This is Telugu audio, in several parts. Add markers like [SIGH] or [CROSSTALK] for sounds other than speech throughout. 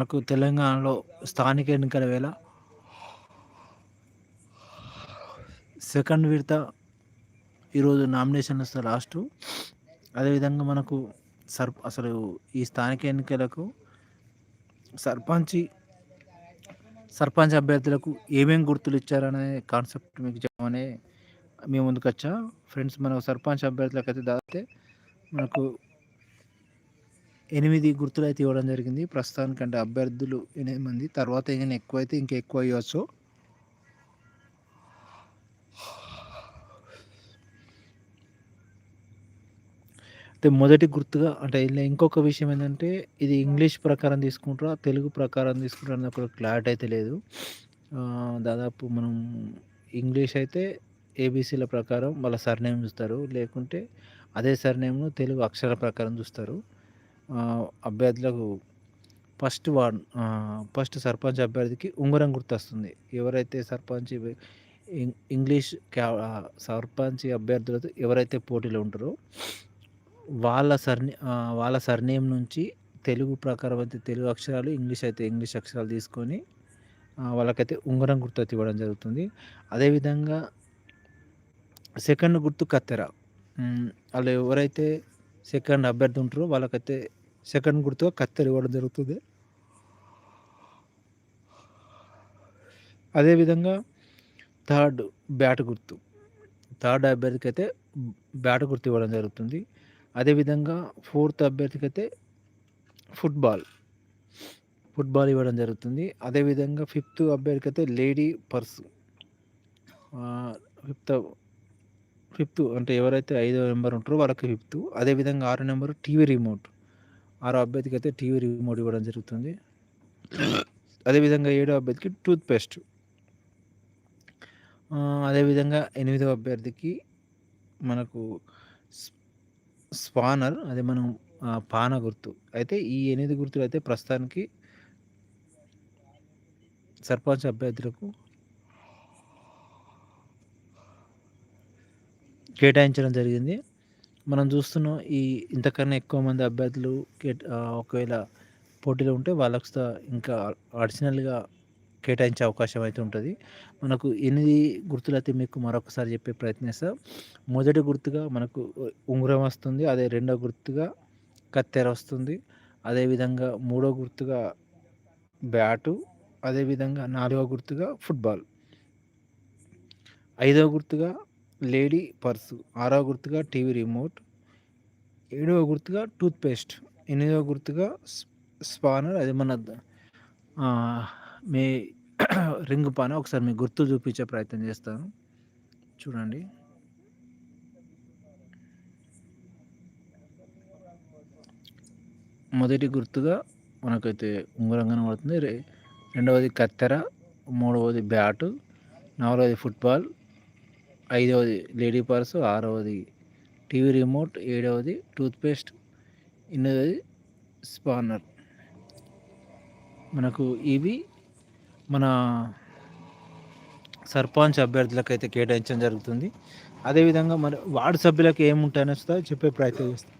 మనకు తెలంగాణలో స్థానిక ఎన్నికల వేళ సెకండ్ విడత ఈరోజు నామినేషన్ వస్తే లాస్టు. అదేవిధంగా మనకు సర్ అసలు ఈ స్థానిక ఎన్నికలకు సర్పంచి సర్పంచ్ అభ్యర్థులకు ఏమేమి గుర్తులు ఇచ్చారనే కాన్సెప్ట్ మీకు చెప్పమని మేము ముందుకు వచ్చా ఫ్రెండ్స్ మనకు సర్పంచ్ అభ్యర్థులకు అయితే దాస్తే మనకు ఎనిమిది గుర్తులు అయితే ఇవ్వడం జరిగింది. ప్రస్తుతానికి అంటే అభ్యర్థులు ఎనిమిది మంది తర్వాత ఏమైనా ఎక్కువ అయితే ఇంకా ఎక్కువ ఇవ్వచ్చు. అయితే మొదటి గుర్తుగా అంటే ఇలా ఇంకొక విషయం ఏంటంటే ఇది ఇంగ్లీష్ ప్రకారం తీసుకుంటారా తెలుగు ప్రకారం తీసుకుంటారా అనేది ఒక క్లారిటీ అయితే లేదు. దాదాపు మనం ఇంగ్లీష్ అయితే ఏబీసీల ప్రకారం వాళ్ళ సర్నేమ్ చూస్తారు. లేకుంటే అదే సర్నేమ్ను తెలుగు అక్షర ప్రకారం చూస్తారు. అభ్యర్థులకు ఫస్ట్ వార్డ్ ఫస్ట్ సర్పంచ్ అభ్యర్థికి ఉంగరం గుర్తొస్తుంది. ఎవరైతే సర్పంచ్ ఇంగ్లీష్ క్యా సర్పంచ్ అభ్యర్థులతో ఎవరైతే పోటీలో ఉంటారో వాళ్ళ సర్నే వాళ్ళ సర్నేమ్ నుంచి తెలుగు ప్రకారం అయితే తెలుగు అక్షరాలు ఇంగ్లీష్ అయితే ఇంగ్లీష్ అక్షరాలు తీసుకొని వాళ్ళకైతే ఉంగరం గుర్తు ఇవ్వడం జరుగుతుంది. అదేవిధంగా సెకండ్ గుర్తు కత్తెర. వాళ్ళు ఎవరైతే సెకండ్ అభ్యర్థి ఉంటారో వాళ్ళకైతే సెకండ్ గుర్తుగా కత్తెర ఇవ్వడం జరుగుతుంది. అదేవిధంగా థర్డ్ బ్యాట్ గుర్తు. థర్డ్ అభ్యర్థికి అయితే బ్యాట్ గుర్తు ఇవ్వడం జరుగుతుంది. అదేవిధంగా ఫోర్త్ అభ్యర్థికి అయితే ఫుట్బాల్. ఫుట్బాల్ ఇవ్వడం జరుగుతుంది. అదేవిధంగా ఫిఫ్త్ అభ్యర్థికి అయితే లేడీ పర్స్. ఫిఫ్త్ ఫిఫ్త్ అంటే ఎవరైతే ఐదో నెంబర్ ఉంటారో వాళ్ళకి ఫిఫ్త్. అదేవిధంగా ఆరో నెంబర్ టీవీ రిమోట్. ఆరో అభ్యర్థికి అయితే టీవీ రిమోట్ ఇవ్వడం జరుగుతుంది. [COUGHS] అదేవిధంగా ఏడో అభ్యర్థికి టూత్ పేస్ట్ అదేవిధంగా ఎనిమిదో అభ్యర్థికి మనకు స్పానర్ అది మనం పాన గుర్తు. అయితే ఈ ఎనిమిది గుర్తులు అయితే ప్రస్తుతానికి సర్పంచ్ అభ్యర్థులకు కేటాయించడం జరిగింది. మనం చూస్తున్నాం ఈ ఇంతకన్నా ఎక్కువ మంది అభ్యర్థులు ఒకవేళ పోటీలో ఉంటే వాళ్ళకు ఇంకా అడిషనల్గా కేటాయించే అవకాశం అయితే ఉంటుంది. మనకు ఎనిమిది గుర్తులు అయితే మీకు మరొకసారి చెప్పే ప్రయత్నిస్తా మొదటి గుర్తుగా మనకు ఉంగరం వస్తుంది అదే రెండో గుర్తుగా కత్తెర వస్తుంది అదేవిధంగా మూడో గుర్తుగా బ్యాటు అదేవిధంగా నాలుగో గుర్తుగా ఫుట్బాల్. ఐదవ గుర్తుగా లేడీ పర్సు ఆరో గుర్తుగా టీవీ రిమోట్ ఏడవ గుర్తుగా టూత్పేస్ట్ ఎనిమిదవ గుర్తుగా స్పానర్ అది మన మీ [CLEARS THROAT] రింగ్ పాన ఒకసారి మీ గుర్తు చూపించే ప్రయత్నం చేస్తాను. చూడండి. మొదటి గుర్తుగా మనకైతే ఉంగరం కనబడుతుంది. రెండవది కత్తెర మూడవది బ్యాటు నాలుగవది ఫుట్బాల్ ఐదవది లేడీ పర్స్ ఆరవది టీవీ రిమోట్ ఏడవది టూత్పేస్ట్ ఎనిమిదవది స్పానర్. మనకు ఇవి మన సర్పంచ్ అభ్యర్థులకు అయితే కేటాయించడం జరుగుతుంది. అదేవిధంగా మరి వార్డు సభ్యులకు ఏముంటాయని వస్తుందో చెప్పే ప్రయత్నం చేస్తాం.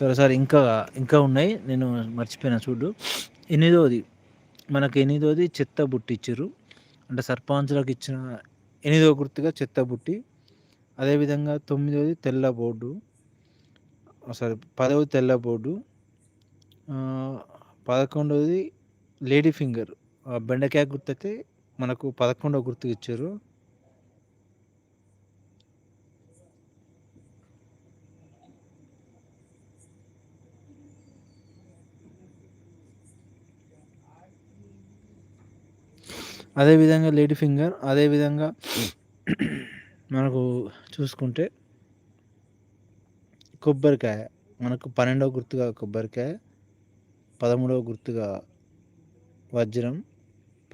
సరే సార్ ఇంకా ఇంకా ఉన్నాయి. నేను మర్చిపోయినా చూడు. ఎనిమిదోది. మనకు ఎనిమిదోది చెత్త బుట్టి ఇచ్చారు అంటే సర్పంచ్లకు ఇచ్చిన ఎనిమిదో గుర్తుగా చెత్త బుట్టి. అదేవిధంగా తొమ్మిదవది తెల్ల బోర్డు. సారీ పదవది తెల్ల బోర్డు. పదకొండవది lady finger. బెండకాయ గుర్తు అయితే మనకు పదకొండవ గుర్తుకు ఇచ్చారు అదేవిధంగా లేడీ ఫింగర్ అదేవిధంగా మనకు చూసుకుంటే కొబ్బరికాయ మనకు పన్నెండవ గుర్తుగా కొబ్బరికాయ పదమూడవ గుర్తుగా వజ్రం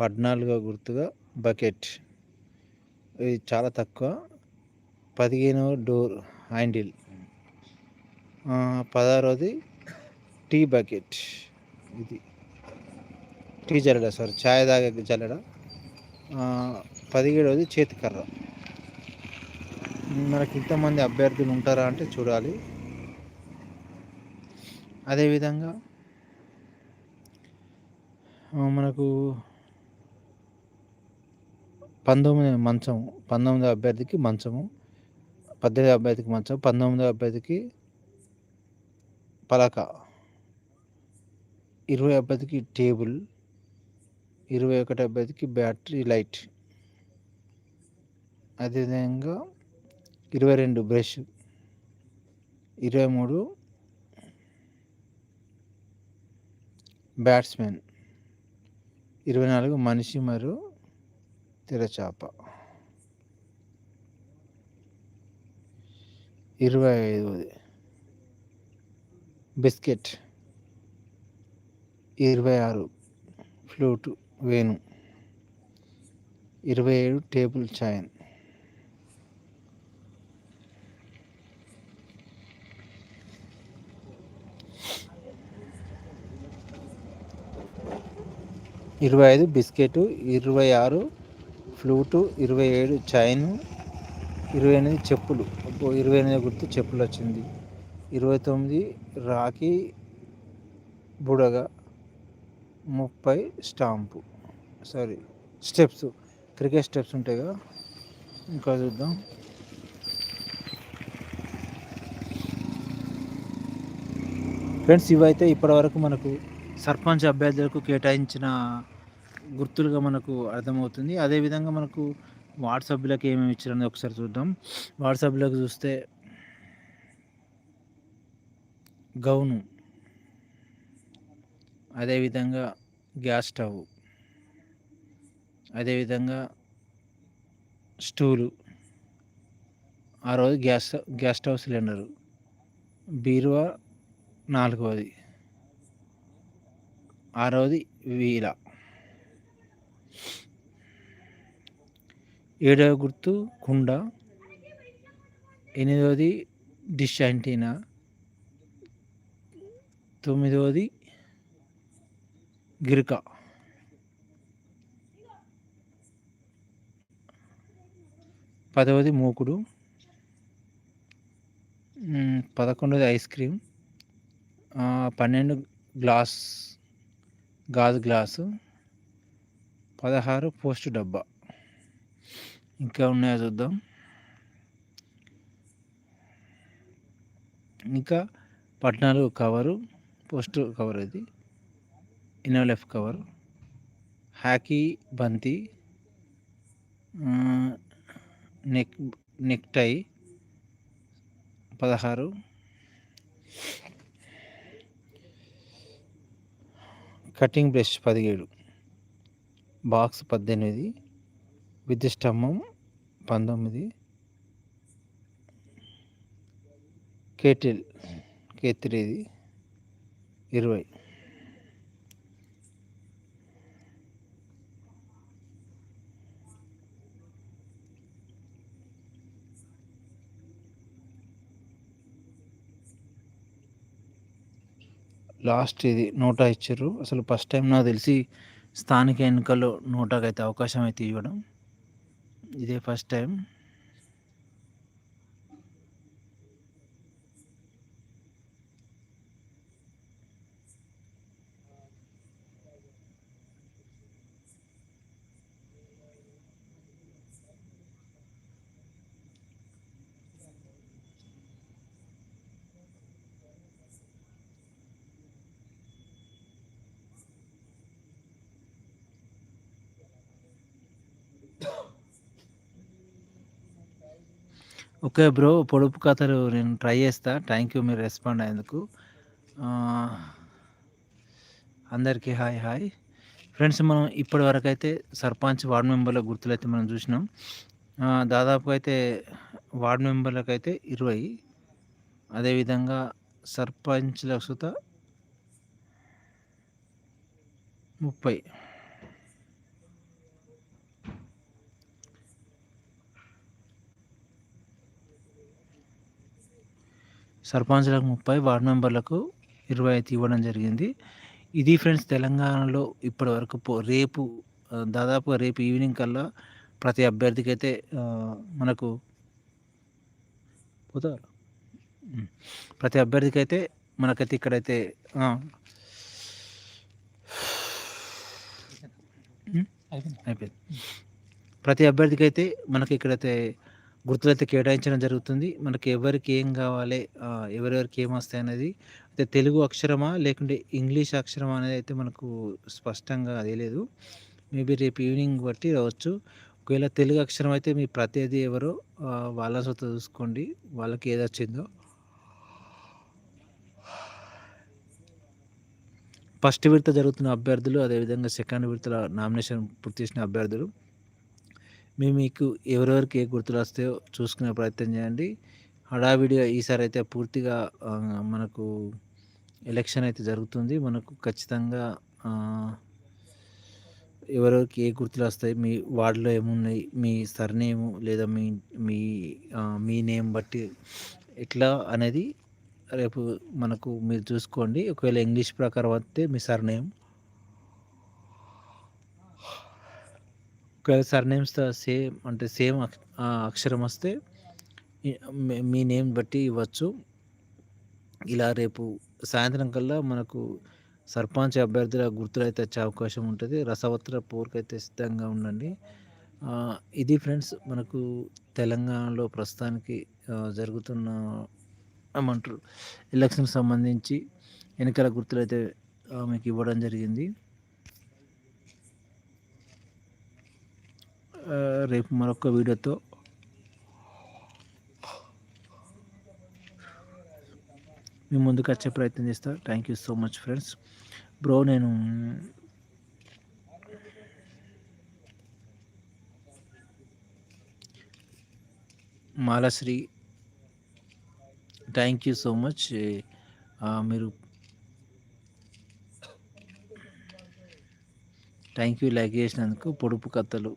పద్నాలుగవ గుర్తుగా బకెట్. ఇది చాలా తక్కువ. పదిహేనవ డోర్ హ్యాండిల్. పదహారవది టీ బకెట్. ఇది. టీ జల్లెడ సారీ ఛాయ్ తాగే జల్లెడ. పదిహేడవది చేతికర్ర మనకి ఇంతమంది అభ్యర్థులు ఉంటారా అంటే చూడాలి. అదేవిధంగా మనకు పంతొమ్మిది మంచం పంతొమ్మిదో అభ్యర్థికి మంచము పద్దెనిమిది అభ్యర్థికి మంచం పంతొమ్మిదో అభ్యర్థికి పలక ఇరవై అభ్యర్థికి టేబుల్ ఇరవై ఒకటి డెబ్బైకి బ్యాటరీ లైట్. అదేవిధంగా ఇరవై రెండు బ్రష్ ఇరవై మూడు బ్యాట్స్మెన్ ఇరవై నాలుగు మనిషి మరియు తెరచాప ఇరవై ఐదవది బిస్కెట్ ఇరవై ఆరు ఫ్లూటు. వేణు. ఇరవై ఏడు టేబుల్ చైన్ ఇరవై ఐదు బిస్కెట్ ఇరవై ఆరు ఫ్లూటు ఇరవై ఏడు చైను ఇరవై ఎనిమిది చెప్పులు. ఇరవై ఎనిమిది గుర్తు చెప్పులు వచ్చింది. ఇరవై తొమ్మిది రాఖీ బుడగ. ముప్పై stamp. Sorry steps. Cricket steps ఉంటాయి కదా? ఇంకా చూద్దాం. ఫ్రెండ్స్ ఇవైతే ఇప్పటివరకు మనకు సర్పంచ్ అభ్యర్థులకు కేటాయించిన గుర్తులుగా మనకు అర్థమవుతుంది. అదేవిధంగా మనకు వాట్సాప్లోకి ఏమేమి ఇచ్చారని ఒకసారి చూద్దాం. వాట్సాప్లోకి చూస్తే గౌను. అదేవిధంగా గ్యాస్ స్టవ్ అదేవిధంగా స్టూలు ఆ రోజు గ్యాస్ గ్యాస్ స్టవ్ సిలిండరు బీరువా నాలుగవది ఆరవది వీల. ఏడవ గుర్తు కుండ ఎనిమిదవది డిష్ యాంటీనా తొమ్మిదవది గిరిక. పదవది మూకుడు. పదకొండవది ఐస్ క్రీమ్. పన్నెండు గ్లాస్ గాజు గ్లాసు. పదహారు పోస్ట్ డబ్బా. ఇంకా ఉన్నాయో చూద్దాం. ఇంకా పద్నాలుగు కవరు పోస్ట్ కవర్ ఇది. Envelope cover. హాకీ బంతి నెక్ నెక్ టై పదహారు. కటింగ్ బ్రష్ పదిహేడు. బాక్స్ పద్దెనిమిది. విద్యుత్ స్తంభం పంతొమ్మిది. కేటిల్ కేత్రిది ఇరవై. లాస్ట్ ఇది నోటా ఇచ్చారు. అసలు ఫస్ట్ టైం నాకు తెలిసి స్థానిక ఎన్నికల్లో నోటాకైతే అవకాశం అయితే ఇవ్వడం. ఇదే ఫస్ట్ టైం. ఓకే బ్రో పొడుపు కథలు నేను ట్రై చేస్తా. థ్యాంక్ యూ మీరు రెస్పాండ్ అయ్యేందుకు అందరికీ హాయ్ హాయ్ ఫ్రెండ్స్ మనం ఇప్పటి వరకు అయితే సర్పంచ్ వార్డు మెంబర్ల గుర్తులు అయితే మనం చూసినాం. దాదాపు అయితే వార్డు మెంబర్లకు అయితే ఇరవై. అదేవిధంగా సర్పంచ్ల సుత ముప్పై. సర్పంచ్లకు ముప్పై వార్డు మెంబర్లకు ఇరవై ఐదు ఇవ్వడం జరిగింది. ఇది ఫ్రెండ్స్ తెలంగాణలో ఇప్పటి వరకు రేపు దాదాపుగా రేపు ఈవినింగ్ కల్లా ప్రతి అభ్యర్థికి అయితే మనకు పోతారు. ప్రతి అభ్యర్థికి అయితే మనకైతే ఇక్కడైతే అయిపోయింది. ప్రతి అభ్యర్థికి అయితే మనకి ఇక్కడైతే గుర్తులైతే కేటాయించడం జరుగుతుంది. మనకి ఎవరికి ఏం కావాలి ఎవరెవరికి ఏం వస్తాయి అనేది అయితే తెలుగు అక్షరమా లేకుంటే ఇంగ్లీష్ అక్షరమా అనేది అయితే మనకు స్పష్టంగా తెలియలేదు మేబీ రేపు ఈవినింగ్ బట్టి రావచ్చు. ఒకవేళ తెలుగు అక్షరం అయితే మీ ప్రతిదీ ఎవరో వాళ్ళ సొంత చూసుకోండి. వాళ్ళకి ఏది వచ్చిందో. ఫస్ట్ విడత జరుగుతున్న అభ్యర్థులు అదేవిధంగా సెకండ్ విడతల నామినేషన్ పూర్తి చేసిన అభ్యర్థులు. మేము మీకు ఎవరెవరికి ఏ గుర్తులు వస్తాయో చూసుకునే ప్రయత్నం చేయండి. హడావిడిగా ఈసారి అయితే పూర్తిగా మనకు ఎలక్షన్ అయితే జరుగుతుంది. మనకు ఖచ్చితంగా ఎవరెవరికి ఏ గుర్తులు వస్తాయి మీ వార్డులో ఏమున్నాయి మీ సర్నేము లేదా మీ మీ మీ నేమ్ బట్టి ఎట్లా అనేది రేపు మనకు మీరు చూసుకోండి. ఒకవేళ ఇంగ్లీష్ ప్రకారం వస్తే మీ సర్నేమ్ ఒకవేళ సర్నేమ్స్ సేమ్ అంటే సేమ్ అక్షరం వస్తే మీ నేమ్ బట్టి ఇవ్వచ్చు. ఇలా రేపు సాయంత్రం కల్లా మనకు సర్పంచ్ అభ్యర్థుల గుర్తులు అయితే వచ్చే అవకాశం ఉంటుంది. రసవత్ర పోరుకైతే సిద్ధంగా ఉండండి. ఇది ఫ్రెండ్స్ మనకు తెలంగాణలో ప్రస్తుతానికి జరుగుతున్న ఏమంటారు ఎలక్షన్కి సంబంధించి ఎన్నికల గుర్తులు అయితే మీకు ఇవ్వడం జరిగింది. రేపు మరొక వీడియోతో మీ ముందుకు వచ్చే ప్రయత్నం చేస్తా. Thank you so much friends bro నేను Malashri thank you so much మీరు థ్యాంక్ యూ లైక్ చేసినందుకు పొడుపు కథలు.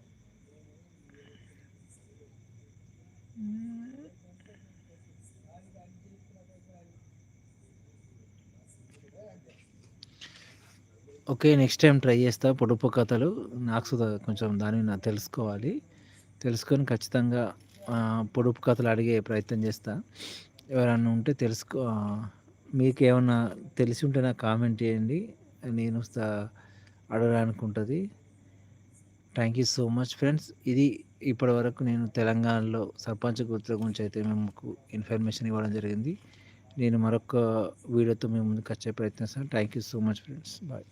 ఓకే నెక్స్ట్ టైం ట్రై చేస్తా. పొడుపు కథలు. నాకు కొంచెం దాన్ని నాకు తెలుసుకోవాలి. తెలుసుకొని ఖచ్చితంగా పొడుపు కథలు అడిగే ప్రయత్నం చేస్తా. ఎవరన్నా ఉంటే తెలుసుకో మీకు ఏమన్నా తెలిసి ఉంటే నాకు కామెంట్ చేయండి. నేను అడగడానికి ఉంటుంది thank you so much friends. ఇది ఇప్పటి వరకు నేను తెలంగాణలో సర్పంచ్ గుర్తుల గురించి అయితే మేము ఇన్ఫర్మేషన్ ఇవ్వడం జరిగింది. నేను మరొక వీడియోతో మేము ముందుకు వచ్చే ప్రయత్నిస్తాను. Thank you so much friends. Bye.